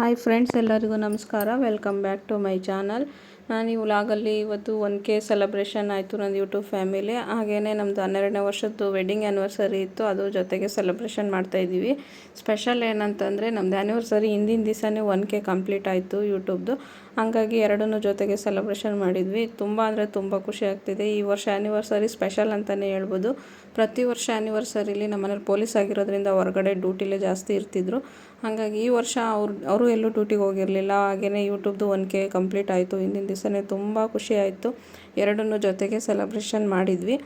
Hi friends ಎಲ್ಲರಿಗೂ ನಮಸ್ಕಾರ. Welcome back to my channel ನಾನು ಈ ಇವತ್ತು ಒನ್ ಕೆ ಸೆಲೆಬ್ರೇಷನ್ ಆಯಿತು ನನ್ನ ಯೂಟ್ಯೂಬ್ ಫ್ಯಾಮಿಲಿ ಹಾಗೆಯೇ ನಮ್ಮದು ಹನ್ನೆರಡನೇ ವರ್ಷದ್ದು ವೆಡ್ಡಿಂಗ್ ಆ್ಯನಿವರ್ಸರಿ ಇತ್ತು, ಅದು ಜೊತೆಗೆ ಸೆಲೆಬ್ರೇಷನ್ ಮಾಡ್ತಾಯಿದ್ದೀವಿ ಸ್ಪೆಷಲ್ ಏನಂತಂದರೆ ನಮ್ಮದು ಆ್ಯನಿವರ್ಸರಿ ಹಿಂದಿನ ದಿವಸನೇ ಒನ್ ಕೆ ಕಂಪ್ಲೀಟ್ ಆಯಿತು ಯೂಟ್ಯೂಬ್ದು ಹಾಗಾಗಿ ಎರಡನ್ನೂ ಜೊತೆಗೆ ಸೆಲೆಬ್ರೇಷನ್ ಮಾಡಿದ್ವಿ. ತುಂಬ ಅಂದರೆ ತುಂಬ ಖುಷಿ ಆಗ್ತಿದೆ. ಈ ವರ್ಷ ಆ್ಯನಿವರ್ಸರಿ ಸ್ಪೆಷಲ್ ಅಂತಲೇ ಹೇಳ್ಬೋದು. ಪ್ರತಿ ವರ್ಷ ಆ್ಯನಿವರ್ಸರಿಲಿ ನಮ್ಮ ಮನೇಲಿ ಪೊಲೀಸ್ ಆಗಿರೋದ್ರಿಂದ ಹೊರಗಡೆ ಡ್ಯೂಟಿಲೇ ಜಾಸ್ತಿ ಇರ್ತಿದ್ರು. ಹಾಗಾಗಿ ಈ ವರ್ಷ ಅವ್ರು, ಅವರು ಎಲ್ಲೂ ಡ್ಯೂಟಿಗೆ ಹೋಗಿರಲಿಲ್ಲ. ಹಾಗೆಯೇ ಯೂಟ್ಯೂಬ್ದು ಒನ್ ಕೆ ಕಂಪ್ಲೀಟ್ ಆಯಿತು ಹಿಂದಿನ ದಿವಸನೇ ತುಂಬ ಖುಷಿ ಆಯಿತು. ಎರಡನ್ನೂ ಜೊತೆಗೆ ಸೆಲೆಬ್ರೇಷನ್ ಮಾಡಿದ್ವಿ.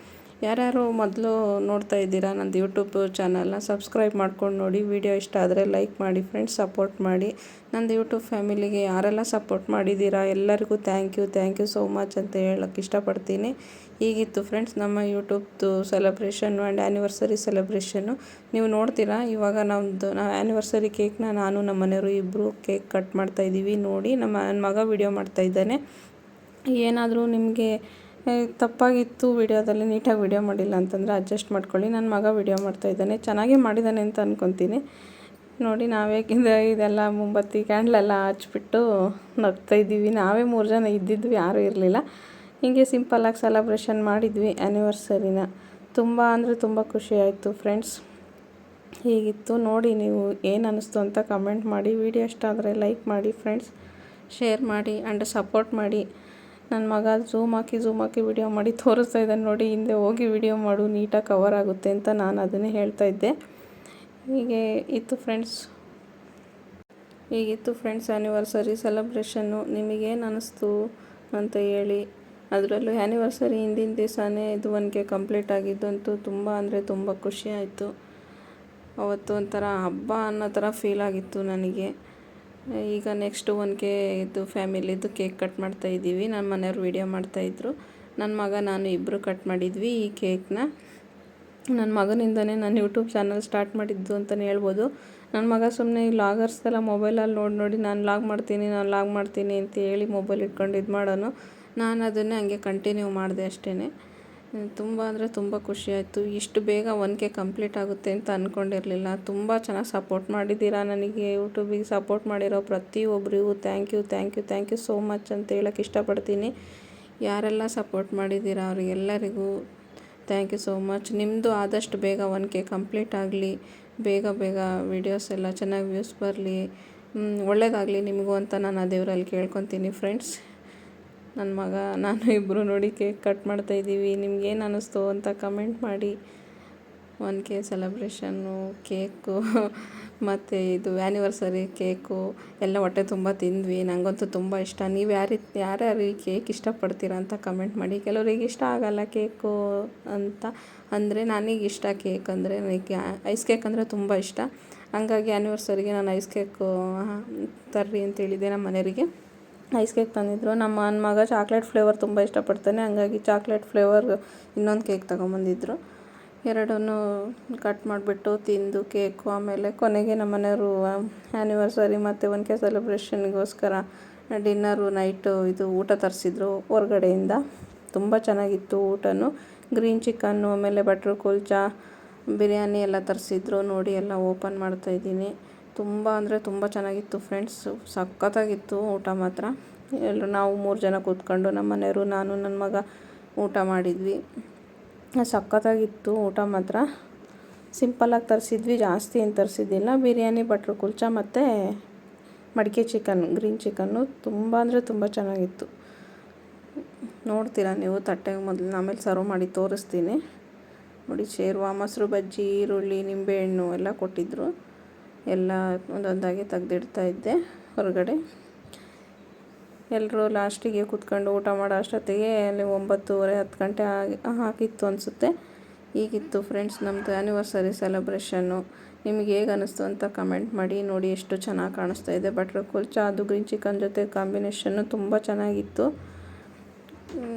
ಯಾರ್ಯಾರು ಮೊದಲು ನೋಡ್ತಾ ಇದ್ದೀರಾ ನಂದು ಯೂಟ್ಯೂಬ್ ಚಾನಲ್ನ ಸಬ್ಸ್ಕ್ರೈಬ್ ಮಾಡ್ಕೊಂಡು ನೋಡಿ. ವಿಡಿಯೋ ಇಷ್ಟ ಆದರೆ ಲೈಕ್ ಮಾಡಿ, ಫ್ರೆಂಡ್ಸ್ ಸಪೋರ್ಟ್ ಮಾಡಿ. ನಂದು ಯೂಟ್ಯೂಬ್ ಫ್ಯಾಮಿಲಿಗೆ ಯಾರೆಲ್ಲ ಸಪೋರ್ಟ್ ಮಾಡಿದ್ದೀರಾ ಎಲ್ಲರಿಗೂ thank you thank you so much ಅಂತ ಹೇಳೋಕ್ಕೆ ಇಷ್ಟಪಡ್ತೀನಿ. ಹೀಗಿತ್ತು ಫ್ರೆಂಡ್ಸ್ ನಮ್ಮ ಯೂಟ್ಯೂಬ್ದು ಸೆಲೆಬ್ರೇಷನ್ ಆ್ಯಂಡ್ ಆ್ಯನಿವರ್ಸರಿ ಸೆಲೆಬ್ರೇಷನ್ನು ನೀವು ನೋಡ್ತೀರಾ. ಇವಾಗ ನಮ್ಮದು ನಾವು ಆ್ಯನಿವರ್ಸರಿ ಕೇಕ್ನ ನಾನು ನಮ್ಮ ಮನೆಯವರು ಇಬ್ಬರು ಕೇಕ್ ಕಟ್ ಮಾಡ್ತಾಯಿದ್ದೀವಿ ನೋಡಿ ನಮ್ಮ ನನ್ನ ಮಗ ವಿಡಿಯೋ ಮಾಡ್ತಾಯಿದ್ದಾನೆ ಏನಾದರೂ ನಿಮಗೆ ತಪ್ಪಾಗಿತ್ತು ವಿಡಿಯೋದಲ್ಲಿ ನೀಟಾಗಿ ವಿಡಿಯೋ ಮಾಡಿಲ್ಲ ಅಂತಂದರೆ ಅಡ್ಜಸ್ಟ್ ಮಾಡ್ಕೊಳ್ಳಿ. ನನ್ನ ಮಗ ವಿಡಿಯೋ ಮಾಡ್ತಾಯಿದ್ದಾನೆ ಚೆನ್ನಾಗೇ ಮಾಡಿದ್ದಾನೆ ಅಂತ ಅಂದ್ಕೊತೀನಿ ನೋಡಿ, ನಾವೇ ಇದೆಲ್ಲ ಮೊಂಬತ್ತಿ ಕ್ಯಾಂಡ್ಲೆಲ್ಲ ಹಚ್ಬಿಟ್ಟು ನಗ್ತಾಯಿದ್ದೀವಿ ನಾವೇ ಮೂರು ಜನ ಇದ್ದಿದ್ವಿ, ಯಾರೂ ಇರಲಿಲ್ಲ. ಹೀಗೆ ಸಿಂಪಲ್ಲಾಗಿ ಸೆಲೆಬ್ರೇಷನ್ ಮಾಡಿದ್ವಿ ಆ್ಯನಿವರ್ಸರಿನ ತುಂಬ ಅಂದರೆ ತುಂಬ ಖುಷಿ ಆಯಿತು ಫ್ರೆಂಡ್ಸ್. ಹೀಗಿತ್ತು. ನೋಡಿ, ನೀವು ಏನು ಅನ್ನಿಸ್ತು ಅಂತ ಕಮೆಂಟ್ ಮಾಡಿ. ವಿಡಿಯೋ ಇಷ್ಟ ಆದರೆ ಲೈಕ್ ಮಾಡಿ ಫ್ರೆಂಡ್ಸ್. ಶೇರ್ ಮಾಡಿ ಆ್ಯಂಡ್ ಸಪೋರ್ಟ್ ಮಾಡಿ. ನನ್ನ ಮಗ ಝೂಮ್ ಹಾಕಿ ಝೂಮ್ ಹಾಕಿ ವಿಡಿಯೋ ಮಾಡಿ ತೋರಿಸ್ತಾ ಇದ್ದಾನೆ ನೋಡಿ, ಹಿಂದೆ ಹೋಗಿ ವಿಡಿಯೋ ಮಾಡು ನೀಟಾಗಿ ಕವರ್ ಆಗುತ್ತೆ ಅಂತ ನಾನು ಅದನ್ನೇ ಹೇಳ್ತಾ ಇದ್ದೆ. ಹೀಗೆ ಇತ್ತು ಫ್ರೆಂಡ್ಸ್ ಹೀಗಿತ್ತು ಫ್ರೆಂಡ್ಸ್ ಆ್ಯನಿವರ್ಸರಿ ಸೆಲೆಬ್ರೇಷನ್ನು ನಿಮಗೇನು ಅನ್ನಿಸ್ತು ಅಂತ ಹೇಳಿ. ಅದರಲ್ಲೂ ಆ್ಯನಿವರ್ಸರಿ ಹಿಂದಿನ ದಿವಸನೇ ಇದು ಒನ್ಗೆ ಕಂಪ್ಲೀಟ್ ಆಗಿದ್ದಂತೂ ತುಂಬ ಅಂದರೆ ತುಂಬ ಖುಷಿ ಆಯಿತು. ಅವತ್ತು ಒಂಥರ ಹಬ್ಬ ಅನ್ನೋ ಥರ ಫೀಲ್ ಆಗಿತ್ತು ನನಗೆ. ಈಗ ನೆಕ್ಸ್ಟ್ ಒನ್ ಕೆ ಇದು ಫ್ಯಾಮಿಲಿದು ಕೇಕ್ ಕಟ್ ಮಾಡ್ತಾ ಇದ್ದೀವಿ. ನನ್ನ ಮನೆಯವ್ರು ವೀಡಿಯೋ ಮಾಡ್ತಾಯಿದ್ರು ನನ್ನ ಮಗ, ನಾನು ಇಬ್ಬರು ಕಟ್ ಮಾಡಿದ್ವಿ ಈ ಕೇಕ್ನ. ನನ್ನ ಮಗನಿಂದನೇ ನಾನು ಯೂಟ್ಯೂಬ್ ಚಾನಲ್ ಸ್ಟಾರ್ಟ್ ಮಾಡಿದ್ದು ಅಂತಲೇ ಹೇಳ್ಬೋದು. ನನ್ನ ಮಗ ಸುಮ್ಮನೆ ಈ ಲಾಗರ್ಸ್ದೆಲ್ಲ ಮೊಬೈಲಲ್ಲಿ ನೋಡಿ ನೋಡಿ, ನಾನು ಲಾಗ್ ಮಾಡ್ತೀನಿ, ನಾನು ಲಾಗ್ ಮಾಡ್ತೀನಿ ಅಂತ ಹೇಳಿ ಮೊಬೈಲ್ ಇಟ್ಕೊಂಡು ಇದು ಮಾಡೋನು ನಾನು ಅದನ್ನೇ ಹಂಗೆ ಕಂಟಿನ್ಯೂ ಮಾಡಿದೆ ಅಷ್ಟೇ ತುಂಬ ಅಂದರೆ ತುಂಬ ಖುಷಿ ಆಯಿತು. ಇಷ್ಟು ಬೇಗ ಒನ್ ಕೆ ಕಂಪ್ಲೀಟ್ ಆಗುತ್ತೆ ಅಂತ ಅಂದ್ಕೊಂಡಿರಲಿಲ್ಲ ತುಂಬ ಚೆನ್ನಾಗಿ ಸಪೋರ್ಟ್ ಮಾಡಿದ್ದೀರಾ ನನಗೆ. ಯೂಟ್ಯೂಬಿಗೆ ಸಪೋರ್ಟ್ ಮಾಡಿರೋ ಪ್ರತಿಯೊಬ್ಬರಿಗೂ thank you thank you thank you so much ಅಂತ ಹೇಳೋಕ್ಕೆ ಇಷ್ಟಪಡ್ತೀನಿ. ಯಾರೆಲ್ಲ ಸಪೋರ್ಟ್ ಮಾಡಿದ್ದೀರಾ ಅವರಿಗೆಲ್ಲರಿಗೂ ಥ್ಯಾಂಕ್ ಯು ಸೋ ಮಚ್ ನಿಮ್ಮದು ಆದಷ್ಟು ಬೇಗ ಒನ್ ಕೆ ಕಂಪ್ಲೀಟ್ ಆಗಲಿ. ಬೇಗ ಬೇಗ ವೀಡಿಯೋಸ್ ಎಲ್ಲ ಚೆನ್ನಾಗಿ ವ್ಯೂಸ್ ಬರಲಿ. ಒಳ್ಳೆಯದಾಗಲಿ ನಿಮಗೂ ಅಂತ ನಾನು ಆ ದೇವರಲ್ಲಿ ಕೇಳ್ಕೊತೀನಿ ಫ್ರೆಂಡ್ಸ್ ನನ್ನ ಮಗ, ನಾನು ಇಬ್ಬರು ನೋಡಿ ಕೇಕ್ ಕಟ್ ಮಾಡ್ತಾಯಿದ್ದೀವಿ ನಿಮ್ಗೇನು ಅನ್ನಿಸ್ತು ಅಂತ ಕಮೆಂಟ್ ಮಾಡಿ. ಒನ್ ಕೆ ಸೆಲೆಬ್ರೇಷನ್ನು ಕೇಕು, ಮತ್ತು ಇದು ಆ್ಯನಿವರ್ಸರಿ ಕೇಕು, ಎಲ್ಲ ಹೊಟ್ಟೆ ತುಂಬ ತಿಂದ್ವಿ. ನನಗಂತೂ ತುಂಬ ಇಷ್ಟ. ನೀವು ಯಾರು, ಯಾರ್ಯಾರು ಈ ಕೇಕ್ ಇಷ್ಟಪಡ್ತೀರಾ ಅಂತ ಕಮೆಂಟ್ ಮಾಡಿ. ಕೆಲವರಿಗೆ ಇಷ್ಟ ಆಗಲ್ಲ ಕೇಕು ಅಂತ. ಅಂದರೆ ನನಗೆ ಇಷ್ಟ ಕೇಕ್ ಅಂದರೆ ನನಗೆ ಐಸ್ ಕೇಕ್ ಅಂದರೆ ತುಂಬ ಇಷ್ಟ. ಹಂಗಾಗಿ ಆ್ಯನಿವರ್ಸರಿಗೆ ನಾನು ಐಸ್ ಕೇಕು ತರ್ರಿ ಅಂತ ಹೇಳಿದ್ದೆ ನಮ್ಮ ಮನೆಯವರಿಗೆ. ಐಸ್ ಕೇಕ್ ತಂದಿದ್ರು. ನಮ್ಮ ಮಗ ಚಾಕ್ಲೇಟ್ ಫ್ಲೇವರ್ ತುಂಬ ಇಷ್ಟಪಡ್ತಾನೆ. ಹಂಗಾಗಿ ಚಾಕ್ಲೇಟ್ ಫ್ಲೇವರ್ ಇನ್ನೊಂದು ಕೇಕ್ ತಗೊಂಬಂದಿದ್ರು. ಎರಡನ್ನು ಕಟ್ ಮಾಡಿಬಿಟ್ಟು ತಿಂದು ಕೇಕು ಆಮೇಲೆ ಕೊನೆಗೆ ನಮ್ಮ ಮನೆಯವರು ಆ್ಯನಿವರ್ಸರಿ ಮತ್ತು ಒನ್ ಕೆ ಸೆಲೆಬ್ರೇಷನ್ಗೋಸ್ಕರ ಡಿನ್ನರು ನೈಟು ಇದು ಊಟ ತರಿಸಿದ್ರು ಹೊರಗಡೆಯಿಂದ. ತುಂಬ ಚೆನ್ನಾಗಿತ್ತು ಊಟನೂ. ಗ್ರೀನ್ ಚಿಕನ್ನು ಆಮೇಲೆ ಬಟ್ರ್ ಕುಲ್ಚಾ ಬಿರಿಯಾನಿ ಎಲ್ಲ ತರಿಸಿದ್ರು. ನೋಡಿ ಎಲ್ಲ ಓಪನ್ ಮಾಡ್ತಾಯಿದ್ದೀನಿ ತುಂಬ ಅಂದರೆ ತುಂಬ ಚೆನ್ನಾಗಿತ್ತು ಫ್ರೆಂಡ್ಸ್ ಸಖತ್ತಾಗಿತ್ತು ಊಟ ಮಾತ್ರ. ಎಲ್ಲರೂ ನಾವು ಮೂರು ಜನ ಕೂತ್ಕೊಂಡು ನಮ್ಮ ಮನೆಯವರು, ನಾನು ನನ್ನ ಮಗ ಊಟ ಮಾಡಿದ್ವಿ. ಸಖತ್ತಾಗಿತ್ತು ಊಟ ಮಾತ್ರ. ಸಿಂಪಲ್ಲಾಗಿ ತರಿಸಿದ್ವಿ, ಜಾಸ್ತಿ ಏನು ತರಿಸಿದ್ದಿಲ್ಲ. ಬಿರಿಯಾನಿ ಬಟ್ರ್ ಕುಲ್ಚಾ ಮತ್ತು ಮಡಿಕೆ ಚಿಕನ್ ಗ್ರೀನ್ ಚಿಕನ್ನು ತುಂಬ ಅಂದರೆ ತುಂಬ ಚೆನ್ನಾಗಿತ್ತು. ನೋಡ್ತೀರಾ ನೀವು ತಟ್ಟೆಗೆ ಮೊದಲು, ಆಮೇಲೆ ಸರ್ವ್ ಮಾಡಿ ತೋರಿಸ್ತೀನಿ. ನೋಡಿ ಶೇರ್ವಾ ಮೊಸರು ಬಜ್ಜಿ, ಈರುಳ್ಳಿ, ನಿಂಬೆಹಣ್ಣು ಎಲ್ಲ ಕೊಟ್ಟಿದ್ದರು ಎಲ್ಲ ಒಂದೊಂದಾಗಿ ತೆಗ್ದಿಡ್ತಾ ಇದ್ದೆ ಹೊರಗಡೆ. ಎಲ್ಲರೂ ಲಾಸ್ಟಿಗೆ ಕೂತ್ಕೊಂಡು ಊಟ ಮಾಡೋ ಅಷ್ಟೊತ್ತಿಗೆ ಅಲ್ಲಿ ಒಂಬತ್ತುವರೆ, ಹತ್ತು ಗಂಟೆ ಆಗಿ, ಆಗಿತ್ತು ಅನಿಸುತ್ತೆ. ಈಗಿತ್ತು ಫ್ರೆಂಡ್ಸ್ ನಮ್ಮದು ಆ್ಯನಿವರ್ಸರಿ ಸೆಲೆಬ್ರೇಷನ್ನು ನಿಮಗೆ ಹೇಗೆ ಅನ್ನಿಸ್ತು ಅಂತ ಕಮೆಂಟ್ ಮಾಡಿ. ನೋಡಿ ಎಷ್ಟು ಚೆನ್ನಾಗಿ ಕಾಣಿಸ್ತಾ ಇದೆ. ಬಟರ್ ಕುಲ್ಚಾ ಅದು ಗ್ರೀನ್ ಚಿಕನ್ ಜೊತೆ ಕಾಂಬಿನೇಷನ್ನು ತುಂಬ ಚೆನ್ನಾಗಿತ್ತು.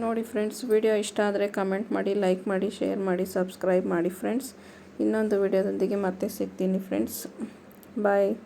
ನೋಡಿ ಫ್ರೆಂಡ್ಸ್ ವಿಡಿಯೋ ಇಷ್ಟ ಆದರೆ ಕಮೆಂಟ್ ಮಾಡಿ ಲೈಕ್ ಮಾಡಿ ಶೇರ್ ಮಾಡಿ ಸಬ್ಸ್ಕ್ರೈಬ್ ಮಾಡಿ ಫ್ರೆಂಡ್ಸ್. ಇನ್ನೊಂದು ವಿಡಿಯೋದೊಂದಿಗೆ ಮತ್ತೆ ಸಿಗ್ತೀನಿ ಫ್ರೆಂಡ್ಸ್. bye.